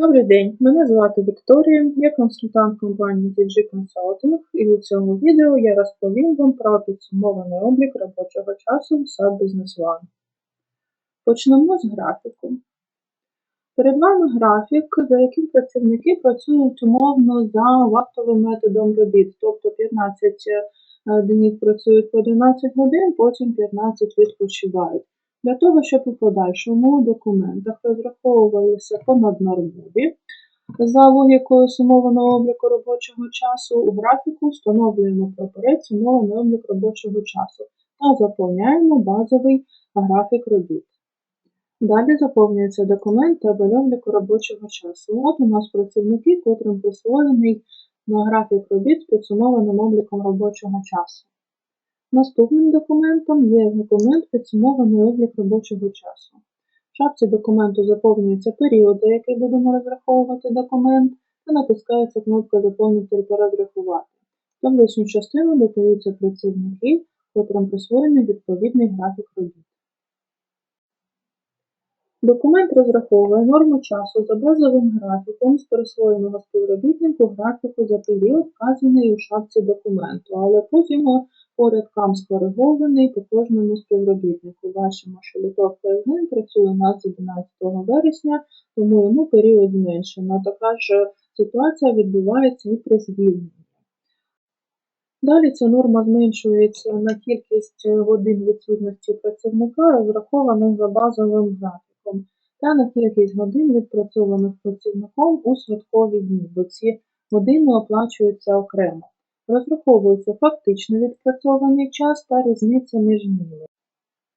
Добрий день, мене звати Вікторія, я консультант компанії DG Consulting і у цьому відео я розповім вам про підсумований облік робочого часу в SAP Business One. Почнемо з графіку. Перед вами графік, за яким працівники працюють умовно за вахтовим методом робіт, тобто 15 е, днів працюють по 11 годин, потім 15 відпочивають. Для того, щоб у подальшому у документах розраховувалися понаднормові, за логікою сумованого обліку робочого часу, у графіку встановлюємо прапорець сумований облік робочого часу та заповняємо базовий графік робіт. Далі заповнюється документ та обліку робочого часу. От у нас працівники, котрим присвоєний на графік робіт з підсумованим обліком робочого часу. Наступним документом є документ підсумований облік робочого часу. В шапці документу заповнюється період, за який будемо розраховувати документ, та натискається кнопка Заповнити та розрахувати. В частину додаються працівники, котрим присвоєний відповідний графік робіт. Документ розраховує норму часу за базовим графіком з присвоєного співробітнику графіку за період, вказаний у шапці документу, але потім по рядкам скоригований по кожному співробітнику. Бачимо, що Літовка Євген працює у нас 11 вересня, тому йому період зменшено. Така ж ситуація відбувається і при звільненні. Далі ця норма зменшується на кількість годин відсутності працівника, розрахованих за базовим графіком, та на кількість годин відпрацьованих працівником у святкові дні, бо ці години оплачуються окремо. Розраховується фактично відпрацьований час та різниця між ними.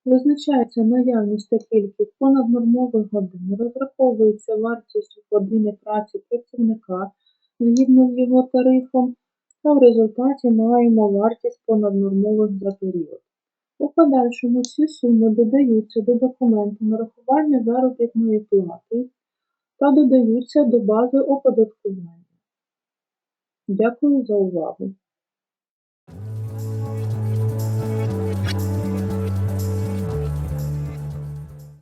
Визначається наявність та кількість понаднормових годин, розраховується вартість години праці працівника згідно з його тарифом, та в результаті маємо вартість понаднормових за період. У подальшому ці суми додаються до документу нарахування заробітної плати та додаються до бази оподаткування. Дякую за увагу!